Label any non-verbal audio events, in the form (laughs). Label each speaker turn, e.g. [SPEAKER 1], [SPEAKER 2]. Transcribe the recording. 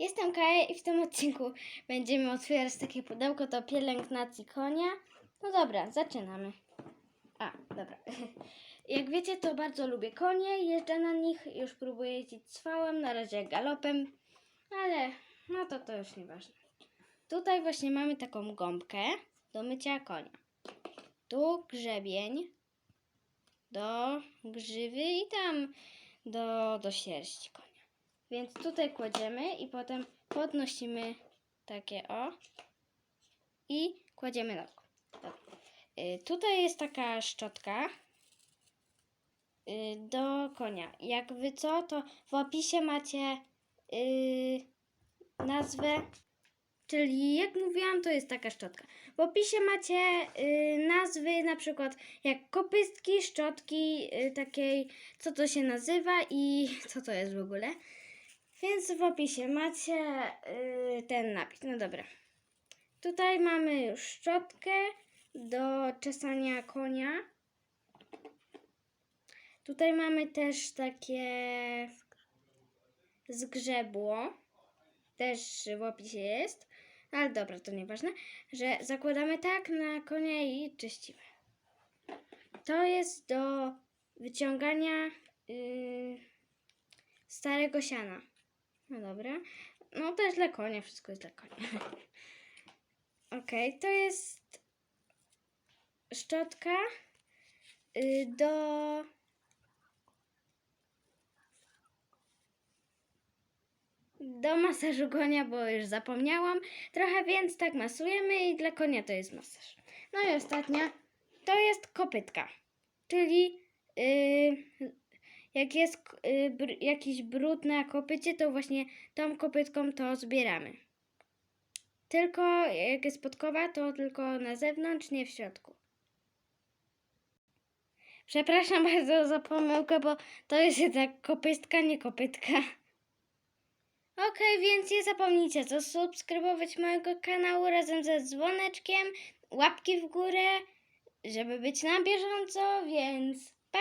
[SPEAKER 1] Jestem Kaja i w tym odcinku będziemy otwierać takie pudełko do pielęgnacji konia. No dobra, zaczynamy. A, dobra. (laughs) Jak wiecie, to bardzo lubię konie, jeżdżę na nich, już próbuję jeździć cwałem, na razie galopem, ale no to to już nieważne. Tutaj właśnie mamy taką gąbkę do mycia konia. Tu grzebień do grzywy i tam do, do sierści konia. Więc tutaj kładziemy i potem podnosimy takie o i kładziemy na. Dobra. Y, tutaj jest taka szczotka y, do konia. Jak wy co, to w opisie macie y, nazwę, czyli jak mówiłam, to jest taka szczotka. W opisie macie y, nazwy na przykład jak kopystki, szczotki, y, takiej, co to się nazywa i co to jest w ogóle. Więc w opisie macie y, ten napis. No dobra. Tutaj mamy już szczotkę do czesania konia. Tutaj mamy też takie zgrzebło. Też w opisie jest. Ale dobra, to nieważne. Że zakładamy tak na konia i czyścimy. To jest do wyciągania yy, starego siana. No dobra. No też dla konia, wszystko jest dla konia. (laughs) Okej, to jest szczotka y, do do masażu konia, bo już zapomniałam trochę, więc tak masujemy i dla konia to jest masaż. No i ostatnia to jest kopytka, czyli y, jak jest y, br- jakiś brud na kopycie, to właśnie tą kopytką to zbieramy. Tylko jak jest podkowa, to tylko na zewnątrz, nie w środku. Przepraszam (laughs) bardzo za pomyłkę, bo to jest jednak kopystka, nie kopytka. Okej, więc nie zapomnijcie zasubskrybować mojego kanału razem ze dzwoneczkiem, łapki w górę, żeby być na bieżąco, więc pa!